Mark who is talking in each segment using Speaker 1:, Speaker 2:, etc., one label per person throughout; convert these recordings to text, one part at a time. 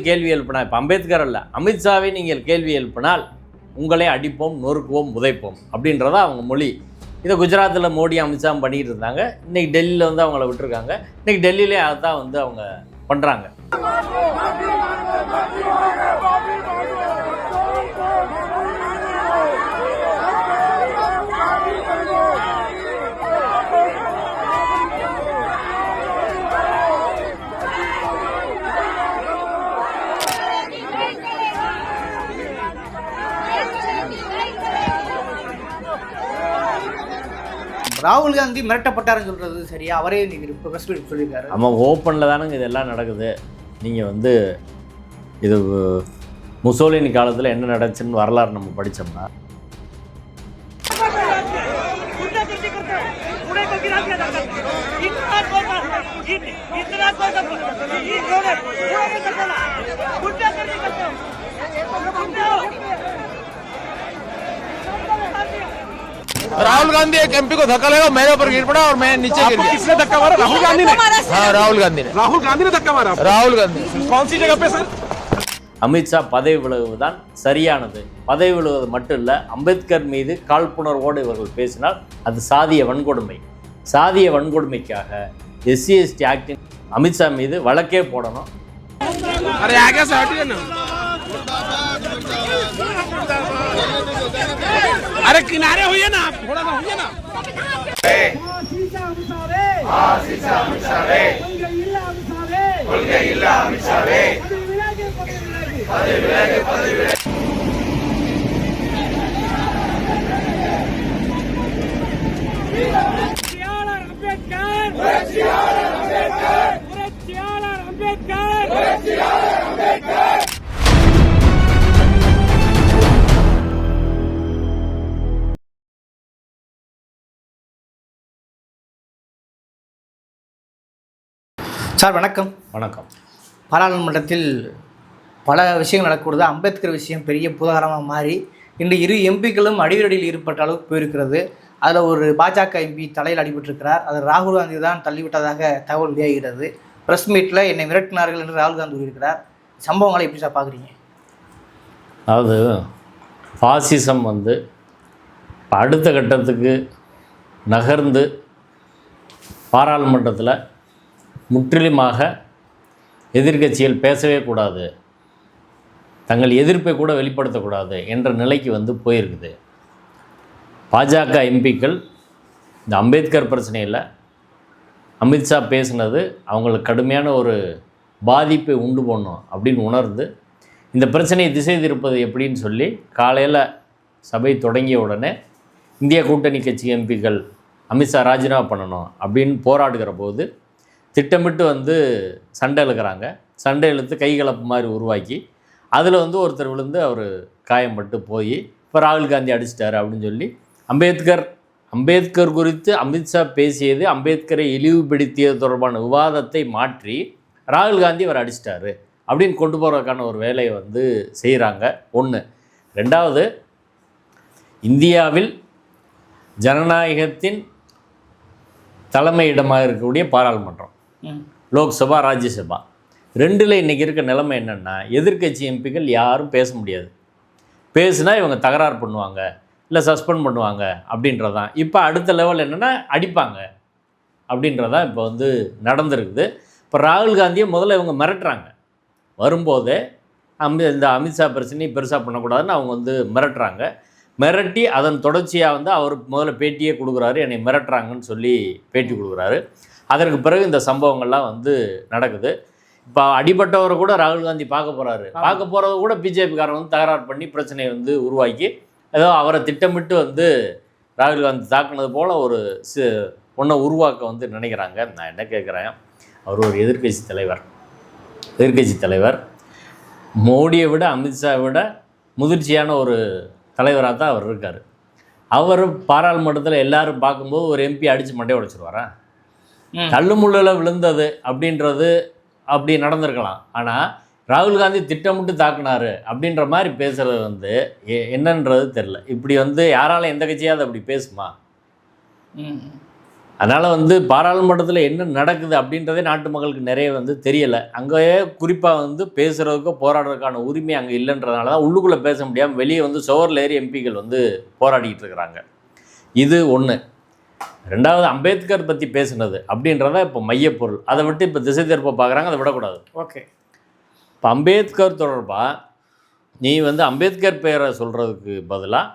Speaker 1: கேள்வி எழுப்பினா இப்போ அம்பேத்கர் அல்ல அமித்ஷாவை நீங்கள் கேள்வி எழுப்பினால் உங்களை அடிப்போம் நொறுக்குவோம் உதைப்போம் அப்படின்றதா அவங்க மொழி. இதை குஜராத்தில் மோடி அமித்ஷா பண்ணிட்டு இருந்தாங்க. இன்னைக்கு டெல்லியில் வந்து அவங்கள விட்டுருக்காங்க. இன்னைக்கு டெல்லியிலே அதான் வந்து அவங்க பண்ணுறாங்க
Speaker 2: ராகுல் காந்தி மிரட்டப்பட்டாருன்னு சொல்றது சரியா? அவரே நீங்கள் ப்ரெஸ் மீட் சொல்லியிருக்காரு.
Speaker 1: நம்ம ஓப்பனில் தானங்க இதெல்லாம் நடக்குது. நீங்கள் வந்து இது முசோலின் காலத்தில் என்ன நடந்துச்சுன்னு வரலாறு நம்ம படித்தோம்னா
Speaker 3: இத்தனை
Speaker 4: राहुल गांधी एक एमपी को धक्का लगा मेरे ऊपर गिर पड़ा और मैं नीचे गिर गया।
Speaker 5: किसने धक्का मारा? राहुल गांधी ने।
Speaker 4: हाँ राहुल गांधी ने।
Speaker 5: राहुल गांधी ने धक्का मारा
Speaker 4: राहुल गांधी
Speaker 5: कौन सी जगह पे सर?
Speaker 1: அமித்ஷா பதவி விலகுவதுதான் சரியானது. பதவி விலகுவது மட்டும் இல்லை அம்பேத்கர் மீது காழ்ப்புணர்வோடு இவர்கள் பேசினால் அது சாதிய வன்கொடுமை. சாதிய வன்கொடுமைக்காக எஸ்சி எஸ்டி ஆக்டின் அமித்ஷா மீது வழக்கே போடணும்.
Speaker 5: अरे आगे से हटिए ना अरे किनारे होइए ना आप थोड़ा ना होइए ना
Speaker 3: புரட்சியாளர் அம்பேத்கர் புரட்சியாளர்
Speaker 2: சார் வணக்கம்.
Speaker 1: வணக்கம்.
Speaker 2: பாராளுமன்றத்தில் பல விஷயங்கள் நடக்கக்கூடாது. அம்பேத்கர் விஷயம் பெரிய புதாகரமாக மாறி இன்று இரு எம்பிக்களும் அடிவரடியில் ஈடுபட்ட அளவுக்கு போயிருக்கிறது. அதில் ஒரு பாஜக எம்பி தலையில் அடிபட்டிருக்கிறார். அது ராகுல் காந்தி தான் தள்ளிவிட்டதாக தகவல் வெளியாகிறது. ப்ரெஸ் மீட்டில் என்னை மிரட்டினார்கள் என்று ராகுல் காந்தி கூறியிருக்கிறார். சம்பவங்களை எப்படி சார் பார்க்குறீங்க?
Speaker 1: அதாவது பாசிசம் வந்து அடுத்த கட்டத்துக்கு நகர்ந்து பாராளுமன்றத்தில் முற்றிலுமாக எதிர்க்கட்சிகள் பேசவே கூடாது. தங்கள் எதிர்ப்பை கூட வெளிப்படுத்தக்கூடாது என்ற நிலைக்கு வந்து போயிருக்குது. பாஜக எம்பிக்கள் இந்த அம்பேத்கர் பிரச்சனையில் அமித்ஷா பேசினது அவங்களுக்கு கடுமையான ஒரு பாதிப்பை உண்டு பண்ணும் அப்படின்னு உணர்ந்து இந்த பிரச்சனையை திசை திருப்பது எப்படின்னு சொல்லி காலையில் சபை தொடங்கிய உடனே இந்திய கூட்டணி கட்சி எம்பிக்கள் அமித்ஷா ராஜினாமா பண்ணணும் அப்படின்னு போராடுகிற போது திட்டமிட்டு வந்து சண்டை இழுக்கிறாங்க. சண்டை இழுத்து கைகலப்பு மாதிரி உருவாக்கி அதில் வந்து ஒருத்தர் விழுந்து அவர் காயம்பட்டு போய் இப்போ ராகுல் காந்தி அடிச்சிட்டாரு அப்படின்னு சொல்லி அம்பேத்கர் அம்பேத்கர் குறித்து அமித்ஷா பேசியது அம்பேத்கரை இழிவுபடுத்தியது தொடர்பான விவாதத்தை மாற்றி ராகுல் காந்தி அவர் அடிச்சிட்டாரு அப்படின்னு கொண்டு போகிறதுக்கான ஒரு வேலையை வந்து செய்கிறாங்க ஒன்று ரெண்டாவது இந்தியாவில் ஜனநாயகத்தின் தலைமையிடமாக இருக்கக்கூடிய பாராளுமன்றம் லோக்சபா ராஜ்யசபா. ரெண்டில் இன்றைக்கி இருக்க நிலைமை என்னென்னா எதிர்க்கட்சி எம்பிக்கள் யாரும் பேச முடியாது. பேசுனா இவங்க தகராறு பண்ணுவாங்க. இல்லை சஸ்பெண்ட் பண்ணுவாங்க அப்படின்றதான் இப்போ அடுத்த லெவல் என்னென்னா அடிப்பாங்க அப்படின்றதான் இப்போ வந்து நடந்திருக்குது. இப்போ ராகுல் காந்தியை முதல்ல இவங்க மிரட்டுறாங்க. வரும்போதே அமி இந்த அமித்ஷா பிரச்சனையை பெருசாக பண்ணக்கூடாதுன்னு அவங்க வந்து மிரட்டுறாங்க. மிரட்டி அதன் தொடர்ச்சியாக வந்து அவர் முதல்ல பேட்டியே கொடுக்குறாரு என்னை மிரட்டுறாங்கன்னு சொல்லி பேட்டி கொடுக்குறாரு. அதற்கு பிறகு இந்த சம்பவங்கள்லாம் வந்து நடக்குது. இப்போ அடிபட்டவரை கூட ராகுல் காந்தி பார்க்க போகிறாரு பார்க்க போகிறத கூட பிஜேபிக்காரன் வந்து தகராறு பண்ணி பிரச்சனையை வந்து உருவாக்கி ஏதோ அவரை திட்டமிட்டு வந்து ராகுல் காந்தி தாக்குனது போல் ஒரு சி ஒன்றை உருவாக்க வந்து நினைக்கிறாங்க. நான் என்ன கேட்குறேன்? அவர் ஒரு எதிர்க்கட்சி தலைவர். எதிர்க்கட்சி தலைவர். மோடியை விட அமித்ஷாவை விட முதிர்ச்சியான ஒரு தலைவராக தான் அவர் இருக்கார். அவர் பாராளுமன்றத்தில் எல்லாரும் பார்க்கும்போது ஒரு எம்பி அடித்து மண்டையை உடைச்சிருவாரா. தள்ளுமுள்ளில் விழுந்தது அப்படின்றது அப்படி நடந்திருக்கலாம். ஆனால் ராகுல் காந்தி திட்டமிட்டு தாக்குனாரு அப்படின்ற மாதிரி பேசுகிறது வந்து என்னன்றது தெரில இப்படி வந்து யாரால எந்த கட்சியாவது அப்படி பேசுமா? அதனால் வந்து பாராளுமன்றத்தில் என்ன நடக்குது அப்படின்றதே நாட்டு மக்களுக்கு நிறைய வந்து தெரியலை. அங்கேயே குறிப்பாக வந்து பேசுகிறதுக்கோ போராடுறதுக்கான உரிமை அங்கே இல்லைன்றதுனால தான் உள்ளுக்குள்ளே பேச முடியாமல் வெளியே வந்து சுவரில் ஏறி எம்பிக்கள் வந்து போராடிக்கிட்டு இருக்கிறாங்க. இது ஒன்று ரெண்டாவது அம்பேத்கர் பற்றி பேசுனது அப்படின்றத இப்போ மையப்பொருள் அதை விட்டு இப்போ திசை திருப்ப பார்க்குறாங்க அதை விடக்கூடாது.
Speaker 2: ஓகே.
Speaker 1: இப்போ அம்பேத்கர் தொடர்பாக நீ வந்து அம்பேத்கர் பேரை சொல்கிறதுக்கு பதிலாக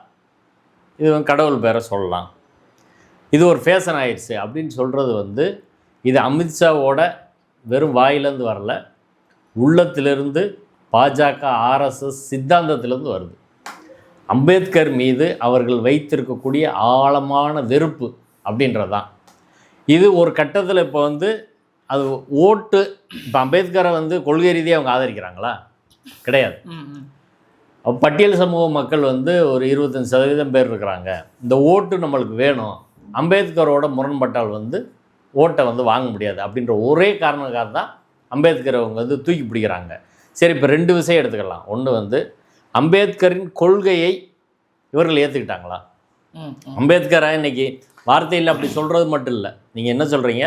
Speaker 1: இது வந்து கடவுள் பேரை சொல்லலாம். இது ஒரு ஃபேஷன் ஆயிடுச்சு அப்படின்னு சொல்கிறது வந்து இது அமித்ஷாவோட வெறும் வாயிலேருந்து வரல. உள்ளத்திலிருந்து பாஜக ஆர்எஸ்எஸ் சித்தாந்தத்திலேருந்து வருது. அம்பேத்கர் மீது அவர்கள் வைத்திருக்கக்கூடிய ஆழமான வெறுப்பு அப்படின்றது தான் இது ஒரு கட்டத்தில் இப்போ வந்து அது ஓட்டு இப்போ அம்பேத்கரை வந்து கொள்கை ரீதியாக அவங்க ஆதரிக்கிறாங்களா? கிடையாது. பட்டியல் சமூக மக்கள் வந்து ஒரு இருபத்தஞ்சி சதவீதம் பேர் இருக்கிறாங்க. இந்த ஓட்டு நம்மளுக்கு வேணும். அம்பேத்கரோட முரண்பட்டால் வந்து ஓட்டை வந்து வாங்க முடியாது. அப்படின்ற ஒரே காரணக்காக தான் அம்பேத்கரை அவங்க வந்து தூக்கி பிடிக்கிறாங்க. சரி இப்போ ரெண்டு விஷயம் எடுத்துக்கலாம். ஒன்று வந்து அம்பேத்கரின் கொள்கையை இவர்கள் ஏற்றுக்கிட்டாங்களா அம்பேத்கரை இன்னைக்கு வார்த்தையில் அப்படி சொல்கிறது மட்டும் இல்லை. நீங்கள் என்ன சொல்கிறீங்க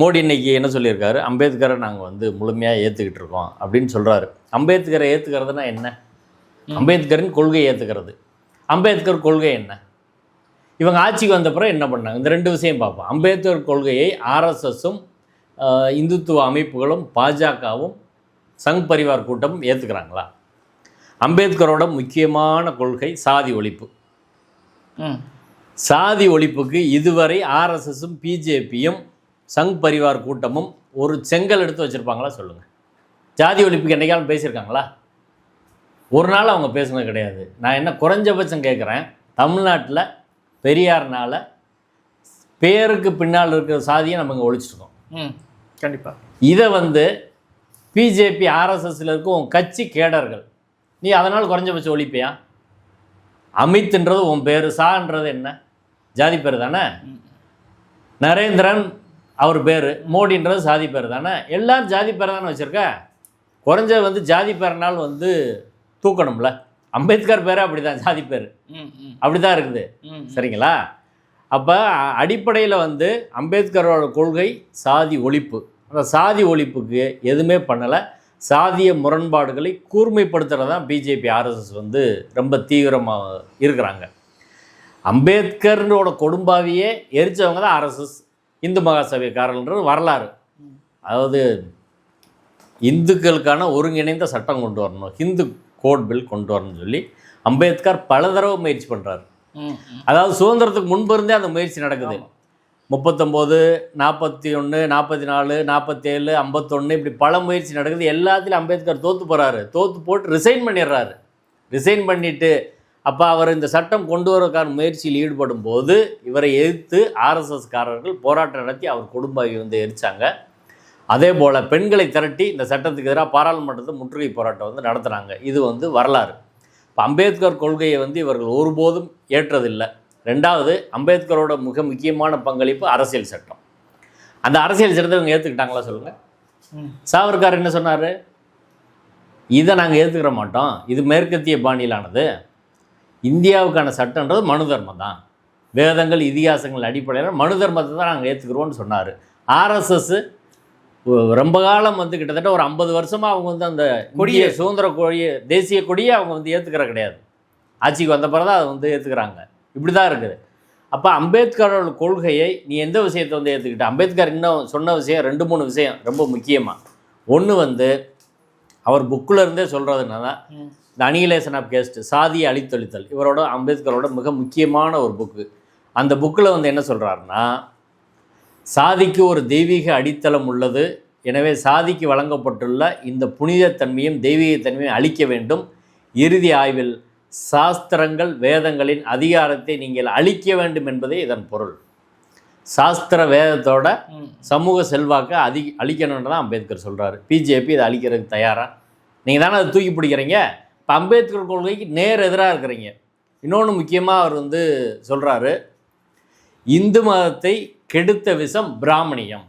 Speaker 1: மோடி இன்னைக்கு என்ன சொல்லியிருக்காரு? அம்பேத்கரை நாங்கள் வந்து முழுமையாக ஏற்றுக்கிட்டு இருக்கோம் அப்படின்னு சொல்கிறாரு அம்பேத்கரை ஏற்றுக்கிறதுனா என்ன? அம்பேத்கரின் கொள்கையை ஏற்றுக்கிறது அம்பேத்கர் கொள்கை என்ன? இவங்க ஆட்சிக்கு வந்த பிறகு என்ன பண்ணாங்க? இந்த ரெண்டு விஷயம் பார்ப்போம். அம்பேத்கர் கொள்கையை ஆர்எஸ்எஸும் இந்துத்துவ அமைப்புகளும் பாஜகவும் சங் பரிவார் கூட்டமும் ஏற்றுக்கிறாங்களா அம்பேத்கரோட முக்கியமான கொள்கை சாதி ஒழிப்பு. சாதி ஒழிப்புக்கு இதுவரை ஆர்எஸ்எஸும் பிஜேபியும் சங் பரிவார் கூட்டமும் ஒரு செங்கல் எடுத்து வச்சுருப்பாங்களா சொல்லுங்கள் ஜாதி ஒழிப்புக்கு என்னைக்காலும் பேசியிருக்காங்களா? ஒரு நாள் அவங்க பேசுனது கிடையாது. நான் என்ன குறைஞ்சபட்சம் கேட்குறேன் தமிழ்நாட்டில் பெரியார்னால பேருக்கு பின்னால் இருக்கிற சாதியை நம்ம இங்கே ஒழிச்சிருக்கோம்
Speaker 2: ம் கண்டிப்பாக
Speaker 1: இதை வந்து பிஜேபி ஆர்எஸ்எஸ்ல இருக்க உன் கட்சி கேடர்கள் நீ அதனால் குறைஞ்சபட்சம் ஒழிப்பியா? அமித்ன்றது உன் பேர் சான்றது என்ன? ஜாதி பேர் தானே? நரேந்திரன் அவர் பேர் மோடின்றது சாதி பேர் தானே? எல்லாரும் ஜாதி பேர் தானே வச்சுருக்க? குறைஞ்ச வந்து ஜாதி பேர்னால் வந்து தூக்கணும்ல. அம்பேத்கர் பேரே அப்படி தான் ஜாதி பேர்.
Speaker 2: ம் ம்.
Speaker 1: அப்படி தான் இருக்குது சரிங்களா? அப்போ அடிப்படையில் வந்து அம்பேத்கரோட கொள்கை சாதி ஒழிப்பு. அந்த சாதி ஒழிப்புக்கு எதுவுமே பண்ணலை. சாதிய முரண்பாடுகளை கூர்மைப்படுத்துறது தான் பிஜேபி ஆர்எஸ்எஸ் வந்து ரொம்ப தீவிரமாக இருக்கிறாங்க. அம்பேத்கரோட கொடும்பாவியே எரிச்சவங்க தான் ஆர்எஸ்எஸ். இந்து மகாசபைக்காரர்கள்ன்றது வரலாறு. அதாவது இந்துக்களுக்கான ஒருங்கிணைந்த சட்டம் கொண்டு வரணும். ஹிந்து கோட் பில் கொண்டு வரணும்னு சொல்லி அம்பேத்கர் பல தடவை முயற்சி பண்ணுறாரு அதாவது சுதந்திரத்துக்கு முன்பு இருந்தே அந்த முயற்சி நடக்குது. முப்பத்தொம்போது நாற்பத்தி ஒன்று நாற்பத்தி நாலு நாற்பத்தேழு ஐம்பத்தொன்று இப்படி பல முயற்சி நடக்குது. எல்லாத்துலையும் அம்பேத்கர் தோற்று போகிறாரு தோற்று போட்டு ரிசைன் பண்ணிடுறாரு. ரிசைன் பண்ணிவிட்டு அப்போ அவர் இந்த சட்டம் கொண்டு வரக்கான முயற்சியில் ஈடுபடும் போது இவரை எதிர்த்து ஆர்எஸ்எஸ்காரர்கள் போராட்டம் நடத்தி அவர் குடும்பாவை வந்து எரிச்சாங்க. அதே போல் பெண்களை திரட்டி இந்த சட்டத்துக்கு எதிராக பாராளுமன்றத்தை முற்றுகை போராட்டம் வந்து நடத்துனாங்க இது வந்து வரலாறு. இப்போ அம்பேத்கர் கொள்கையை வந்து இவர்கள் ஒருபோதும் ஏற்றதில்லை. ரெண்டாவது அம்பேத்கரோட மிக முக்கியமான பங்களிப்பு அரசியல் சட்டம். அந்த அரசியல் சட்டத்தை இவங்க ஏற்றுக்கிட்டாங்களா சொல்லுங்கள் சாவர்கார் என்ன சொன்னார்? இதை நாங்கள் ஏற்றுக்கிற மாட்டோம். இது மேற்கத்திய பாணியிலானது. இந்தியாவுக்கான சட்டன்றது மனு தர்மம் தான். வேதங்கள் இதிகாசங்கள் அடிப்படையில் மனு தர்மத்தை தான் நாங்கள் ஏற்றுக்கிறோம்னு சொன்னார். ஆர்எஸ்எஸ் ரொம்ப காலம் வந்து கிட்டத்தட்ட ஒரு ஐம்பது வருஷமாக அவங்க வந்து அந்த கொடிய சுதந்திர கொடிய தேசிய கொடியை அவங்க வந்து ஏற்றுக்கிற கிடையாது. ஆட்சிக்கு வந்த பிறகு தான் அதை வந்து ஏற்றுக்கிறாங்க இப்படி தான் இருக்குது. அப்போ அம்பேத்கரோட கொள்கையை நீ எந்த விஷயத்தை வந்து ஏற்றுக்கிட்ட அம்பேத்கர் இன்னும் சொன்ன விஷயம் ரெண்டு மூணு விஷயம் ரொம்ப முக்கியமாக ஒன்று வந்து அவர் புக்கில் இருந்தே சொல்கிறது என்னன்னா
Speaker 2: ம்
Speaker 1: இந்த அனிகிலேஷன் ஆஃப் கேஸ்ட் சாதியை அழித்தொழித்தல் இவரோட அம்பேத்கரோட மிக முக்கியமான ஒரு புக்கு அந்த புக்கில் வந்து என்ன சொல்கிறாருன்னா சாதிக்கு ஒரு தெய்வீக அடித்தளம் உள்ளது. எனவே சாதிக்கு வழங்கப்பட்டுள்ள இந்த புனிதத்தன்மையும் தெய்வீகத்தன்மையும் அழிக்க வேண்டும். இறுதி ஆய்வில் சாஸ்திரங்கள் வேதங்களின் அதிகாரத்தை நீங்கள் அழிக்க வேண்டும் என்பதே இதன் பொருள். சாஸ்திர வேதத்தோட சமூக செல்வாக்கை அதி அழிக்கணும்னு தான் அம்பேத்கர் சொல்கிறாரு பிஜேபி இதை அழிக்கிறதுக்கு தயாரா? நீங்கள் தானே அதை தூக்கி பிடிக்கிறீங்க? இப்போ அம்பேத்கர் கொள்கைக்கு நேர் எதிராக இருக்கிறீங்க. இன்னொன்று முக்கியமாக அவர் வந்து சொல்கிறாரு இந்து மதத்தை கெடுத்த விஷம் பிராமணியம்.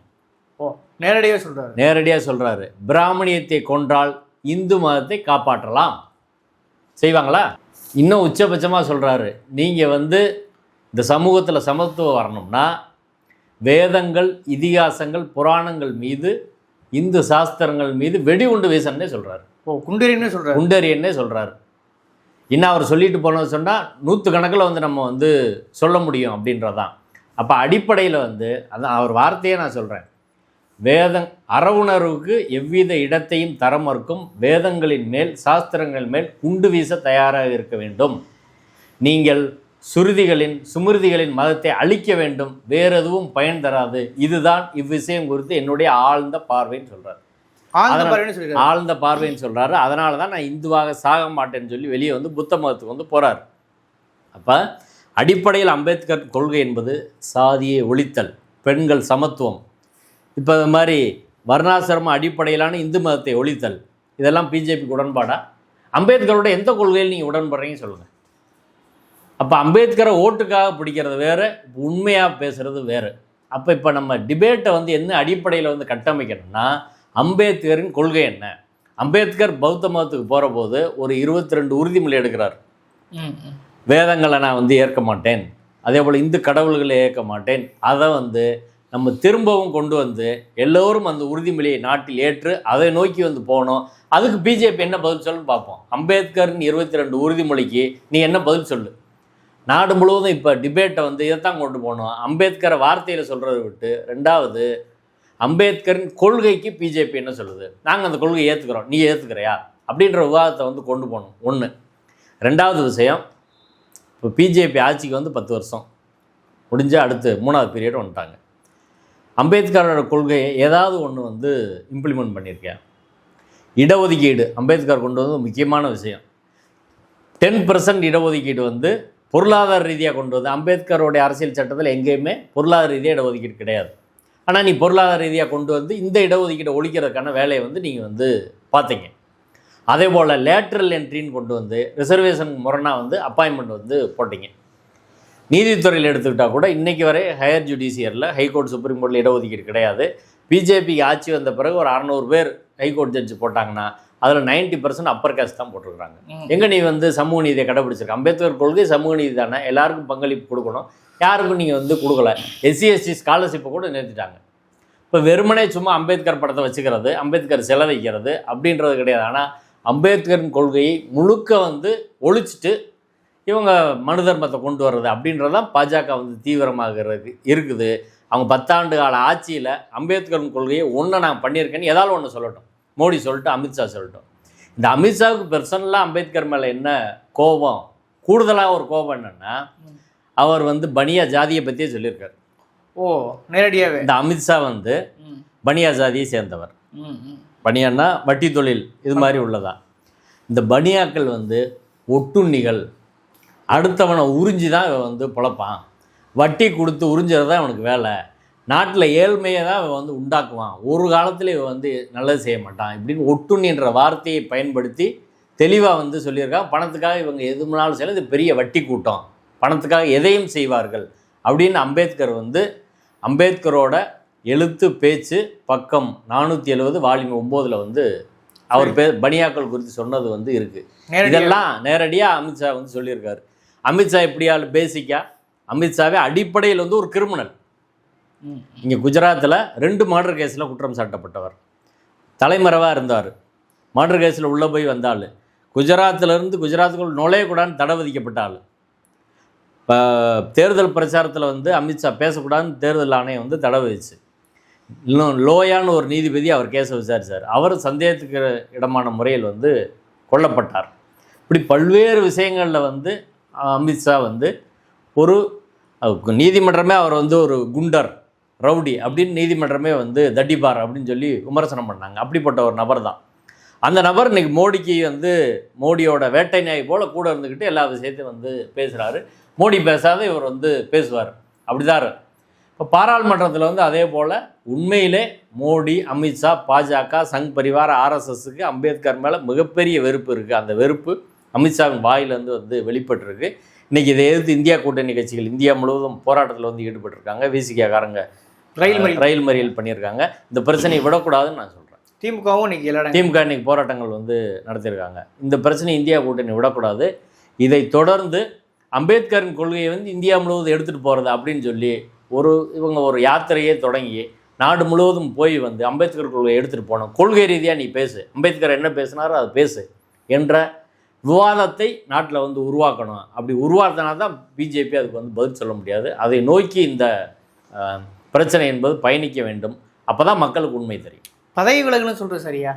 Speaker 2: ஓ நேரடியாக சொல்கிறாரு
Speaker 1: நேரடியாக சொல்கிறாரு பிராமணியத்தை கொன்றால் இந்து மதத்தை காப்பாற்றலாம். செய்வாங்களா? இன்னும் உச்சபட்சமாக சொல்கிறாரு நீங்கள் வந்து இந்த சமூகத்தில் சமத்துவம் வரணும்னா வேதங்கள் இதிகாசங்கள் புராணங்கள் மீது இந்து சாஸ்திரங்கள் மீது வெடிகுண்டு வீசன்னே சொல்கிறார்
Speaker 2: ஓ குண்டரின்னு சொல்றாரு.
Speaker 1: குண்டரியன்னே சொல்கிறாரு இன்னும் அவர் சொல்லிட்டு போனது சொன்னால் நூற்று கணக்கில் வந்து நம்ம வந்து சொல்ல முடியும் அப்படின்றதான். அப்போ அடிப்படையில் வந்து அதான் அவர் வார்த்தையே நான் சொல்கிறேன் வேதம் அறவுணர்வுக்கு எவ்வித இடத்தையும் தர மறுக்கும் வேதங்களின் மேல் சாஸ்திரங்கள் மேல் குண்டு வீச தயாராக இருக்க வேண்டும். நீங்கள் சுருதிகளின் சுமிருதிகளின் மதத்தை அழிக்க வேண்டும். வேறு எதுவும் பயன் தராது. இதுதான் இவ்விஷயம் குறித்து என்னுடைய ஆழ்ந்த பார்வைன்னு சொல்கிறார்
Speaker 2: ஆழ்ந்த பார்வைன்னு
Speaker 1: சொல்கிறாரு அதனால தான் நான் இந்துவாக சாக மாட்டேன்னு சொல்லி வெளியே வந்து புத்த மதத்துக்கு வந்து போகிறார் அப்போ அடிப்படையில் அம்பேத்கர் கொள்கை என்பது சாதியை ஒழித்தல் பெண்கள் சமத்துவம். இப்போ இது மாதிரி வர்ணாசிரம அடிப்படையிலான இந்து மதத்தை ஒழித்தல் இதெல்லாம் பிஜேபிக்கு உடன்பாடா? அம்பேத்கரோட எந்த கொள்கையில் நீங்கள் உடன்படுறீங்க சொல்லுங்கள் அப்போ அம்பேத்கரை ஓட்டுக்காக பிடிக்கிறது வேறு உண்மையாக பேசுகிறது வேறு. அப்போ இப்போ நம்ம டிபேட்டை வந்து என்ன அடிப்படையில் வந்து கட்டமைக்கணும்னா அம்பேத்கரின் கொள்கை என்ன? அம்பேத்கர் பௌத்த மதத்துக்கு போகிற போது ஒரு இருபத்தி ரெண்டு உறுதிமொழி எடுக்கிறார். வேதங்களை நான் வந்து ஏற்க மாட்டேன். அதே போல் இந்து கடவுள்களை ஏற்க மாட்டேன். அதை வந்து நம்ம திரும்பவும் கொண்டு வந்து எல்லோரும் அந்த உறுதிமொழியை நாட்டில் ஏற்று அதை நோக்கி வந்து போகணும். அதுக்கு பிஜேபி என்ன பதில் சொல்லுன்னு பார்ப்போம். அம்பேத்கரின் இருபத்தி ரெண்டு உறுதிமொழிக்கு நீ என்ன பதில் சொல்லு? நாடு முழுவதும் இப்போ டிபேட்டை வந்து இதைத்தான் கொண்டு போகணும். அம்பேத்கரை வார்த்தையில் சொல்கிறத விட்டு ரெண்டாவது அம்பேத்கரின் கொள்கைக்கு பிஜேபி என்ன சொல்லுது? நாங்கள் அந்த கொள்கையை ஏற்றுக்கிறோம் நீ ஏற்றுக்கிறையா அப்படின்ற விவாதத்தை வந்து கொண்டு போகணும். ஒன்று ரெண்டாவது விஷயம் இப்போ பிஜேபி ஆட்சிக்கு வந்து பத்து வருஷம். முடிஞ்ச அடுத்து மூணாவது பீரியட் வந்துட்டாங்க. அம்பேத்கரோட கொள்கையை ஏதாவது ஒன்று வந்து இம்ப்ளிமெண்ட் பண்ணியிருக்கேன் இடஒதுக்கீடு. அம்பேத்கர் கொண்டு வந்து முக்கியமான விஷயம். டென் பர்சன்ட் இடஒதுக்கீடு வந்து பொருளாதார ரீதியாக கொண்டு வந்து அம்பேத்கரோடைய அரசியல் சட்டத்தில் எங்கேயுமே பொருளாதார ரீதியாக இடஒதுக்கீடு கிடையாது. ஆனால் நீ பொருளாதார ரீதியாக கொண்டு வந்து இந்த இடஒதுக்கீடை ஒழிக்கிறதுக்கான வேலையை வந்து நீங்கள் வந்து பார்த்தீங்க. அதே போல் லேட்ரல் என்ட்ரின்னு கொண்டு வந்து ரிசர்வேஷன் முரணாக வந்து அப்பாயின்மெண்ட் வந்து போட்டீங்க. நீதித்துறையில் எடுத்துக்கிட்டால் கூட இன்றைக்கி வரை ஹையர் ஜுடிஷியரில் ஹைகோர்ட் சுப்ரீம் கோர்ட்டில் இடஒதுக்கீடு கிடையாது. பிஜேபிக்கு ஆட்சி வந்த பிறகு ஒரு அறநூறு பேர் ஹைகோர்ட் ஜட்ஜு போட்டாங்கன்னா அதில் 90% பர்சன்ட் அப்பர் காஸ்ட் தான் போட்டிருக்காங்க
Speaker 2: ம்.
Speaker 1: எங்கே நீ வந்து சமூக நீதியை கடைபிடிச்சிருக்க? அம்பேத்கர் கொள்கை சமூக நீதி தானே? எல்லாருக்கும் பங்களிப்பு கொடுக்கணும். யாருக்கும் நீங்கள் வந்து கொடுக்கல. எஸ்சி எஸ்டி ஸ்காலர்ஷிப்பை கூட நிறுத்திட்டாங்க. இப்போ வெறுமனே சும்மா அம்பேத்கர் படத்தை வச்சுக்கிறது அம்பேத்கர் செல வைக்கிறது அப்படின்றது கிடையாது. ஆனால் அம்பேத்கரின் கொள்கையை முழுக்க வந்து ஒழிச்சிட்டு இவங்க மனு தர்மத்தை கொண்டு வர்றது அப்படின்றதான் பாஜக வந்து தீவிரமாக இருக்கு- இருக்குது. அவங்க பத்தாண்டு கால ஆட்சியில் அம்பேத்கரின் கொள்கையை ஒன்று நான் பண்ணியிருக்கேன்னு ஏதாவது ஒன்று சொல்லட்டும். மோடி சொல்லட்டும் அமித்ஷா சொல்லட்டும். இந்த அமித்ஷாவுக்கு பர்சனலாக அம்பேத்கர் மேலே என்ன கோபம்? கூடுதலாக ஒரு கோபம் என்னென்னா அவர் வந்து பனியா ஜாதியை பற்றியே சொல்லியிருக்காரு.
Speaker 2: ஓ நேரடியாவே?
Speaker 1: இந்த அமித்ஷா வந்து பனியா ஜாதியை சேர்ந்தவர். பனியான்னா வட்டி தொழில் இது மாதிரி உள்ளதா? இந்த பனியாக்கள் வந்து ஒட்டுண்ணிகள். அடுத்தவனை உறிஞ்சி தான் வந்து பொழப்பான். வட்டி கொடுத்து உறிஞ்சுறது தான் அவனுக்கு வேலை. நாட்டில் ஏழ்மையை தான் இவன் வந்து உண்டாக்குவான். ஒரு காலத்தில் இவன் வந்து நல்லது செய்ய மாட்டான். இப்படின்னு ஒட்டுண்ணின்ற வார்த்தையை பயன்படுத்தி தெளிவாக வந்து சொல்லியிருக்கான். பணத்துக்காக இவங்க எது முன்னாலும் செய்யல இது பெரிய வட்டி கூட்டம். பணத்துக்காக எதையும் செய்வார்கள். அப்படின்னு அம்பேத்கர் வந்து அம்பேத்கரோட எழுத்து பேச்சு பக்கம் நானூற்றி எழுபது வால்யூம் ஒம்போதில் வந்து அவர் பே பனியாக்கள் குறித்து சொன்னது வந்து இருக்குது இதெல்லாம் நேரடியாக அமித்ஷா வந்து சொல்லியிருக்காரு. அமித்ஷா எப்படியால் பேசிக்காக அமித்ஷாவே அடிப்படையில் வந்து ஒரு கிரிமினல். இங்கே குஜராத்தில் ரெண்டு மர்டர் கேஸில் குற்றம் சாட்டப்பட்டவர். தலைமறைவாக இருந்தார். மர்டர் கேஸில் உள்ளே போய் வந்தாள். குஜராத்திலேருந்து குஜராத்துக்குள் நுழையக்கூடாதுன்னு தடை விதிக்கப்பட்ட ஆள் இப்போ தேர்தல் பிரச்சாரத்தில் வந்து அமித்ஷா பேசக்கூடாதுன்னு தேர்தல் ஆணையம் வந்து தடை விதிச்சு. இன்னும் லோயான ஒரு நீதிபதி அவர் கேஸை விசாரிச்சார். அவர் சந்தேகத்துக்கு இடமான முறையில் வந்து கொல்லப்பட்டார். இப்படி பல்வேறு விஷயங்களில் வந்து அமித்ஷா வந்து ஒரு நீதிமன்றமே அவர் வந்து ஒரு குண்டர். ரவுடி அப்படின்னு நீதிமன்றமே வந்து தட்டிபார் அப்படின்னு சொல்லி விமர்சனம் பண்ணாங்க. அப்படிப்பட்ட ஒரு நபர் தான். அந்த நபர் இன்னைக்கு மோடிக்கு வந்து மோடியோட வேட்டை நாய் போல் கூட இருந்துக்கிட்டு எல்லா விஷயத்தையும் வந்து பேசுகிறாரு மோடி பேசாத இவர் வந்து பேசுவார். அப்படிதான். இப்போ பாராளுமன்றத்தில் வந்து அதே போல் உண்மையிலே மோடி அமித்ஷா பாஜக சங் பரிவார ஆர்எஸ்எஸ்க்கு அம்பேத்கர் மேலே மிகப்பெரிய வெறுப்பு இருக்குது அந்த வெறுப்பு அமித்ஷாவின் வாயிலேருந்து வந்து வெளிப்பட்டிருக்கு. இன்றைக்கி இதை எதிர்த்து இந்தியா கூட்டணி கட்சிகள் இந்தியா முழுவதும் போராட்டத்தில் வந்து ஈடுபட்டிருக்காங்க. விசிகாரங்க
Speaker 2: ரயில்
Speaker 1: ரயில் மறியல் பண்ணியிருக்காங்க. இந்த பிரச்சனையை விடக்கூடாதுன்னு நான் சொல்கிறேன்
Speaker 2: திமுகவும் இன்னைக்கு எல்லா
Speaker 1: திமுக இன்னைக்கு போராட்டங்கள் வந்து நடத்தியிருக்காங்க. இந்த பிரச்சனை இந்தியா கூட்டணி விடக்கூடாது. இதை தொடர்ந்து அம்பேத்கரின் கொள்கையை வந்து இந்தியா முழுவதும் எடுத்துகிட்டு போகிறது அப்படின்னு சொல்லி ஒரு இவங்க ஒரு யாத்திரையே தொடங்கி நாடு முழுவதும் போய் வந்து அம்பேத்கர் கொள்கையை எடுத்துகிட்டு போனோம் கொள்கை ரீதியாக நீ பேசு. அம்பேத்கர் என்ன பேசினாரோ அதை பேசு என்ற விவாதத்தை நாட்டில் வந்து உருவாக்கணும். அப்படி உருவாக்கினா தான் பிஜேபி அதுக்கு வந்து பதில் சொல்ல முடியாது. அதை நோக்கி இந்த பிரச்சனை என்பது பயணிக்க வேண்டும். அப்போ தான் மக்களுக்கு உண்மை தெரியும்.
Speaker 2: பதவி விலகுன்னு சொல்கிறது சரியா?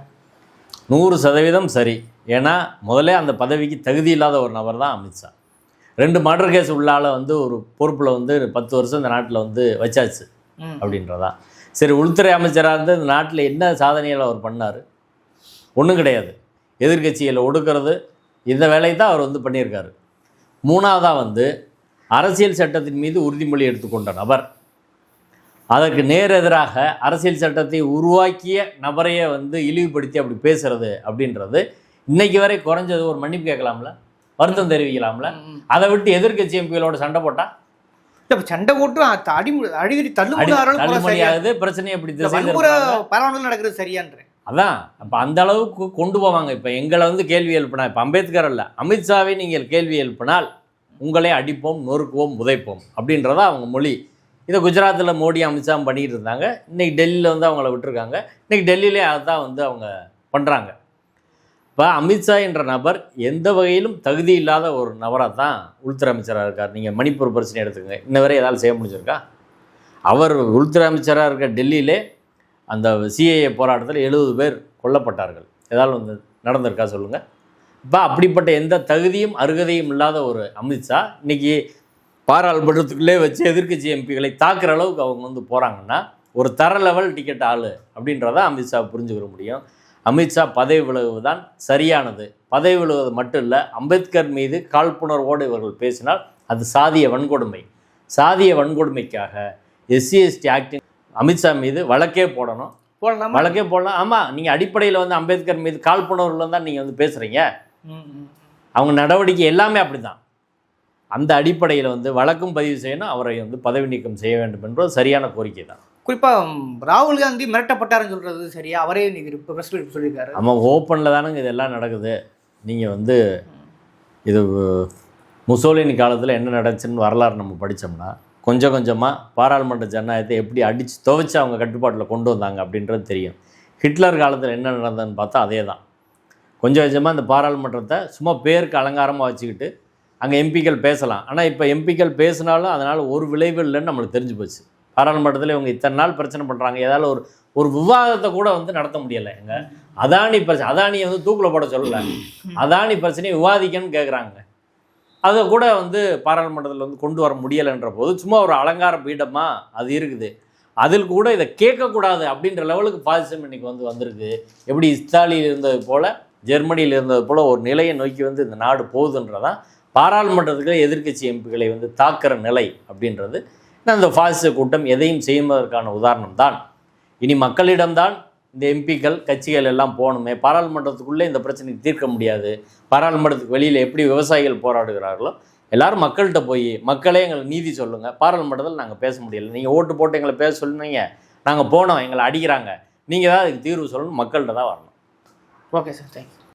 Speaker 1: நூறு சதவீதம் சரி. ஏன்னா முதல்ல அந்த பதவிக்கு தகுதி இல்லாத ஒரு நபர் தான் அமித்ஷா ரெண்டு மர்டர் கேஸ் உள்ளால வந்து ஒரு பொறுப்பில் வந்து பத்து வருஷம் இந்த நாட்டில் வந்து வச்சாச்சு
Speaker 2: ம்.
Speaker 1: அப்படின்றதா. சரி உள்துறை அமைச்சராக இருந்து இந்த நாட்டில் என்ன சாதனைகள் அவர் பண்ணார்? ஒன்றும் கிடையாது. எதிர்க்கட்சிகளை ஒடுக்கிறது இந்த வேலையை தான் அவர் வந்து பண்ணியிருக்காரு. மூணாவதாக வந்து அரசியல் சட்டத்தின் மீது உறுதிமொழி எடுத்துக்கொண்ட நபர். அதற்கு நேர் எதிராக அரசியல் சட்டத்தை உருவாக்கிய நபரையே வந்து இழிவுபடுத்தி அப்படி பேசுறது அப்படின்றது இன்னைக்கு வரை குறைஞ்சது. ஒரு மன்னிப்பு கேட்கலாம்ல? வருத்தம் தெரிவிக்கலாம்ல? அதை விட்டு எதிர்க்கட்சி எம்பிகளோட சண்டை போட்டா?
Speaker 2: இப்ப சண்டை போட்டு அடிக்கடி
Speaker 1: அடி-
Speaker 2: தள்ளுமுடியாத
Speaker 1: தள்ளுபடியாகுது பிரச்சனையை எப்படி
Speaker 2: நடக்கிறது சரியான்றேன்.
Speaker 1: அதான் அப்போ அந்த அளவுக்கு கொண்டு போவாங்க. இப்போ எங்களை வந்து கேள்வி எழுப்பினா இப்போ அம்பேத்கர் அல்ல அமித்ஷாவை நீங்கள் கேள்வி எழுப்பினால் உங்களை அடிப்போம் நொறுக்குவோம் உதைப்போம் அப்படின்றதா அவங்க மொழி. இதை குஜராத்தில் மோடி அமித்ஷா பண்ணிகிட்டு இருந்தாங்க. இன்றைக்கி டெல்லியில் வந்து அவங்கள விட்டுருக்காங்க. இன்றைக்கி டெல்லியிலே அதுதான் வந்து அவங்க பண்ணுறாங்க இப்போ அமித்ஷா என்ற நபர் எந்த வகையிலும் தகுதி இல்லாத ஒரு நபராக தான் உள்துறை அமைச்சராக இருக்கார். நீங்கள் மணிப்பூர் பிரச்சனை எடுத்துக்கங்க. இன்ன வரை ஏதாவது செய்ய முடிஞ்சிருக்கா? அவர் உள்துறை அமைச்சராக இருக்க டெல்லியிலே அந்த சிஏஏ போராட்டத்தில் எழுபது பேர் கொல்லப்பட்டார்கள். ஏதாவது வந்து நடந்திருக்கா சொல்லுங்கள் இப்போ அப்படிப்பட்ட எந்த தகுதியும் அருகதையும் இல்லாத ஒரு அமித்ஷா இன்றைக்கி பாராளுமன்றத்துக்குள்ளே வச்சு எதிர்க்கட்சி எம்பிகளை தாக்குற அளவுக்கு அவங்க வந்து போகிறாங்கன்னா ஒரு தர லெவல் டிக்கெட் ஆள் அப்படின்றத அமித்ஷா புரிஞ்சுக்கிற முடியும். அமித்ஷா பதவி விலகுவது தான் சரியானது. பதவி விலகுவது மட்டும் இல்லை அம்பேத்கர் மீது காழ்ப்புணர்வோடு இவர்கள் பேசினால் அது சாதிய வன்கொடுமை. சாதிய வன்கொடுமைக்காக எஸ்சி எஸ்டி ஆக்டின் அமித்ஷா மீது வழக்கே போடணும்.
Speaker 2: போடலாமா
Speaker 1: வழக்கே போடலாம். ஆமாம் நீங்கள் அடிப்படையில் வந்து அம்பேத்கர் மீது காழ்ப்புணர்வில் தான் நீங்கள் வந்து பேசுகிறீங்க. அவங்க நடவடிக்கை எல்லாமே அப்படிதான். அந்த அடிப்படையில் வந்து வழக்கும் பதிவு செய்யணும் அவரை வந்து பதவி நீக்கம் செய்ய வேண்டும் என்பது சரியான கோரிக்கை தான்.
Speaker 2: குறிப்பா ம், ராகுல் காந்தி மிரட்டப்பட்டாருன்னு சொல்றது சரியா? அவரே இன்னைக்கு இப்போ ப்ரெஸ் மீட் சொல்லியிருக்காரு.
Speaker 1: நம்ம ஓப்பனில் தானங்க இதெல்லாம் நடக்குது. நீங்கள் வந்து இது முசோலினி காலத்தில் என்ன நடந்துச்சுன்னு வரலாறு நம்ம படித்தோம்னா கொஞ்சம் கொஞ்சமாக பாராளுமன்ற ஜனநாயகத்தை எப்படி அடித்து துவைச்சு அவங்க கட்டுப்பாட்டில் கொண்டு வந்தாங்க அப்படின்றது தெரியும். ஹிட்லர் காலத்தில் என்ன நடந்ததுன்னு பார்த்தா அதே தான் கொஞ்சம் கொஞ்சமாக இந்த பாராளுமன்றத்தை சும்மா பேருக்கு அலங்காரமாக வச்சுக்கிட்டு அங்கே எம்பிக்கள் பேசலாம். ஆனால் இப்போ எம்பிக்கள் பேசினாலும் அதனால் ஒரு விளைவு இல்லைன்னு நம்மளுக்கு தெரிஞ்சு போச்சு. பாராளுமன்றத்தில் இவங்க இத்தனை நாள் பிரச்சனை பண்ணுறாங்க ஏதாவது ஒரு ஒரு விவாதத்தை கூட வந்து நடத்த முடியலை எங்க அதானி பிரச்சனை அதானியை வந்து தூக்கில் போட சொல்லலை. அதானி பிரச்சனையை விவாதிக்கன்னு கேட்குறாங்க அதை கூட வந்து பாராளுமன்றத்தில் வந்து கொண்டு வர முடியலைன்ற போது சும்மா ஒரு அலங்கார பீடமாக அது இருக்குது. அதில் கூட இதை கேட்கக்கூடாது அப்படின்ற லெவலுக்கு பாதிசம் இன்னைக்கு வந்து வந்திருக்கு. எப்படி இத்தாலியில் இருந்தது போல் ஜெர்மனியில் இருந்தது போல் ஒரு நிலையை நோக்கி வந்து இந்த நாடு போகுதுன்றதான் பாராளுமன்றத்துக்கு எதிர்க்கட்சி எம்பிகளை வந்து தாக்குற நிலை அப்படின்றது இந்த பாசிச கூட்டம் எதையும் செய்வதற்கான உதாரணம் தான் இனி மக்களிடம்தான் இந்த எம்பிக்கள் கட்சிகள் எல்லாம் போகணுமே. பாராளுமன்றத்துக்குள்ளே இந்த பிரச்சனையை தீர்க்க முடியாது. பாராளுமன்றத்துக்கு வெளியில் எப்படி விவசாயிகள் போராடுகிறார்களோ எல்லாரும் மக்கள்கிட்ட போய் மக்களே எங்களுக்கு நீதி சொல்லுங்கள் பாராளுமன்றத்தில் நாங்கள் பேச முடியல. நீங்கள் ஓட்டு போட்டு எங்களை பேச சொன்னீங்க நாங்கள் போனோம் எங்களை அடிக்கிறாங்க. நீங்கள் தான் அதுக்கு தீர்வு சொல்லணும் மக்கள்கிட்ட தான் வரணும்.
Speaker 2: Okay sir thank you